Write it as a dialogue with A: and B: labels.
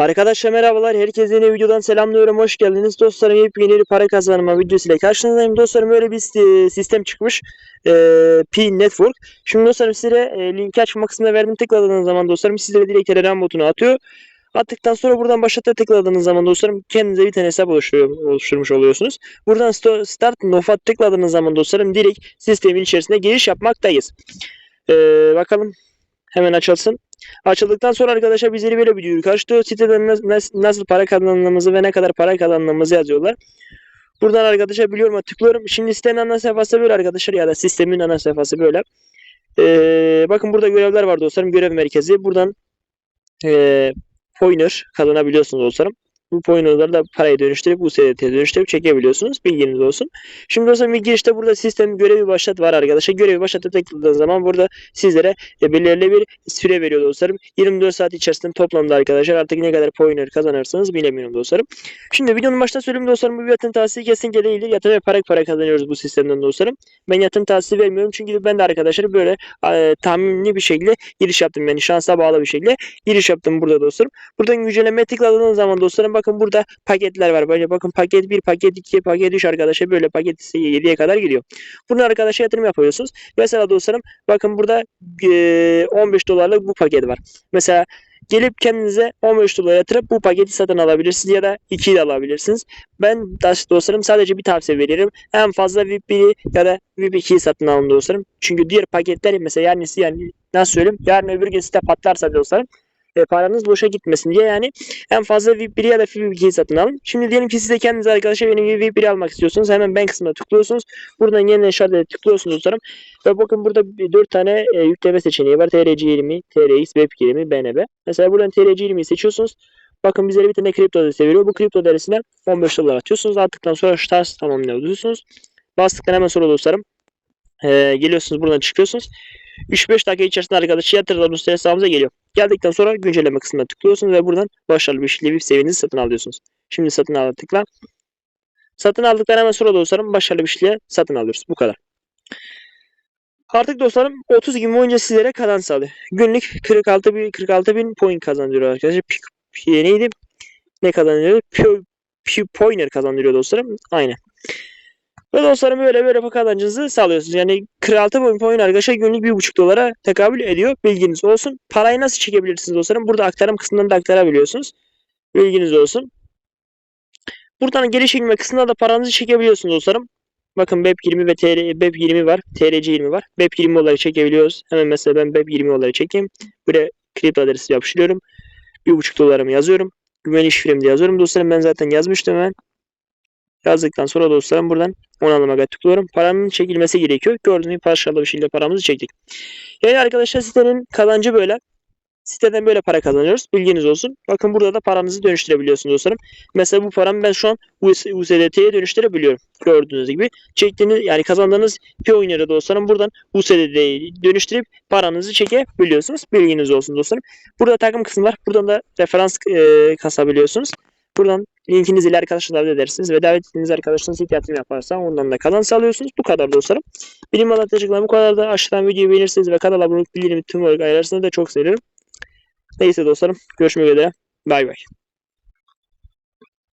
A: Arkadaşlar merhabalar. Herkese yeni videodan selamlıyorum. Hoş geldiniz. Dostlarım yepyeni bir para kazanma videosuyla karşınızdayım. Dostlarım böyle bir si- sistem çıkmış. Ee, P Network. Şimdi dostlarım size e, linki açma kısmına verdim. Tıkladığınız zaman dostlarım sizlere direkt Telegram botunu atıyor. Attıktan sonra buradan başlata tıkladığınız zaman dostlarım kendinize bir tane hesap oluşturmuş oluyorsunuz. Buradan Start Nof'a tıkladığınız zaman dostlarım direkt sistemin içerisine giriş yapmaktayız. Ee, bakalım hemen açılsın. Açıldıktan sonra arkadaşlar bizleri böyle bir duyuru karşılıyor. Siteden nas- nas- nasıl para kazandığımızı ve ne kadar para kazandığımızı yazıyorlar. Buradan arkadaşlar biliyorum tıklıyorum. Şimdi sitenin ana sayfası böyle arkadaşlar ya da sistemin ana sayfası böyle. Ee, bakın burada görevler var dostlarım. Görev merkezi. Buradan ee, pointer kazanabiliyorsunuz dostlarım. Bu pointer'ları da paraya dönüştürüp bu SDT'ye dönüştürüp çekebiliyorsunuz. Bilginiz olsun. Şimdi dostlarım bir girişte burada sistem görevi başlat var arkadaşlar. Görevi başlatıp tıkladığınız zaman burada sizlere e, belirli bir süre veriyor dostlarım. 24 saat içerisinde toplamda arkadaşlar artık ne kadar pointer kazanırsınız bilemiyorum dostlarım. Şimdi videonun başında söyleyeyim dostlarım bu bir yatırım tavsiyesi kesinlikle değildir. Yatırım ve para kazanıyoruz bu sistemden dostlarım. Ben yatırım tavsiyesi vermiyorum çünkü ben de arkadaşlar böyle e, tahminli bir şekilde giriş yaptım. Yani şansa bağlı bir şekilde giriş yaptım burada dostlarım. Buradan güncellemeye tıkladığınız zaman dostlarım bakın burada paketler var. Böyle bakın paket 1, paket 2, paket 3 arkadaşlar böyle paket 7'ye kadar gidiyor. Bunu arkadaşlar yatırım yapıyorsunuz. Mesela dostlarım bakın burada e, 15 dolarlık bu paket var. Mesela gelip kendinize 15 dolar yatırıp bu paketi satın alabilirsiniz ya da 2'yi de alabilirsiniz. Ben dostlarım sadece bir tavsiye veririm. En fazla VIP 1'i ya da VIP 2'yi satın alın dostlarım. Çünkü diğer paketler mesela yani, yani nasıl söyleyeyim yarın öbür gün site patlarsa dostlarım e, paranız boşa gitmesin diye yani en fazla VIP 1 ya da VIP 2'yi satın alın. Şimdi diyelim ki siz de kendiniz arkadaşlar benim VIP 1'i almak istiyorsunuz. Hemen ben kısmına tıklıyorsunuz. Buradan yeniden işaretle tıklıyorsunuz dostlarım. Ve bakın burada 4 tane e, yükleme seçeneği var. TRC20, TRX, Web20, BNB. Mesela buradan TRC20'yi seçiyorsunuz. Bakın bizlere bir tane kripto adresi veriyor. Bu kripto adresine 15 dolar atıyorsunuz. Attıktan sonra start tamamlıyorsunuz. Bastıktan hemen sonra dostlarım e, geliyorsunuz buradan çıkıyorsunuz. 3-5 dakika içerisinde arkadaşlar yatırılarınız hesabımıza geliyor. Geldikten sonra güncelleme kısmına tıklıyorsunuz ve buradan başarılı bir VIP seviyenizi satın alıyorsunuz. Şimdi satın al tıkla. Satın aldıktan hemen sonra dostlarım başarılı bir şekilde satın alıyoruz. Bu kadar. Artık dostlarım 30 gün boyunca sizlere kazanç sağlıyor. Günlük 46 bin, 46 bin point kazandırıyor arkadaşlar. P, neydi? Ne kazandırıyor? P, P, pointer kazandırıyor dostlarım. Aynen. Ve dostlarım böyle böyle kazancınızı sağlıyorsunuz. Yani 46 bin point arkadaşlar günlük 1,5 dolara tekabül ediyor. Bilginiz olsun. Parayı nasıl çekebilirsiniz dostlarım? Burada aktarım kısmından da aktarabiliyorsunuz. Bilginiz olsun. Buradan geri çekme kısmında da paranızı çekebiliyorsunuz dostlarım. Bakın BEP20 ve TR, BEP20 var. TRC20 var. BEP20 olarak çekebiliyoruz. Hemen mesela ben BEP20 olarak çekeyim. Buraya kripto adresi yapıştırıyorum. 1,5 dolarımı yazıyorum. Güvenlik şifremi de yazıyorum. Dostlarım ben zaten yazmıştım hemen. Yazdıktan sonra dostlarım buradan onanlama tıklıyorum. Paranın çekilmesi gerekiyor. Gördüğünüz gibi başarılı bir şekilde paramızı çektik. Yani arkadaşlar sitenin kazancı böyle. Siteden böyle para kazanıyoruz. Bilginiz olsun. Bakın burada da paranızı dönüştürebiliyorsunuz dostlarım. Mesela bu paramı ben şu an US USDT'ye dönüştürebiliyorum. Gördüğünüz gibi. Çektiğiniz yani kazandığınız oyunları dostlarım buradan USDT'ye dönüştürüp paranızı çekebiliyorsunuz. Bilginiz olsun dostlarım. Burada takım kısmı var. Buradan da referans e, kasabiliyorsunuz. Buradan linkinizi ile arkadaşlar davet edersiniz ve davet ettiğiniz arkadaşlarınız ilk yatırım yaparsa ondan da kazanç sağlıyorsunuz. Bu kadar dostlarım. Bilim anlatıcıklarım bu kadar da aşağıdan videoyu beğenirseniz ve kanala abone olup bildirim tüm olarak ayarlarsanız da çok sevinirim. Neyse dostlarım görüşmek üzere. Bay bay.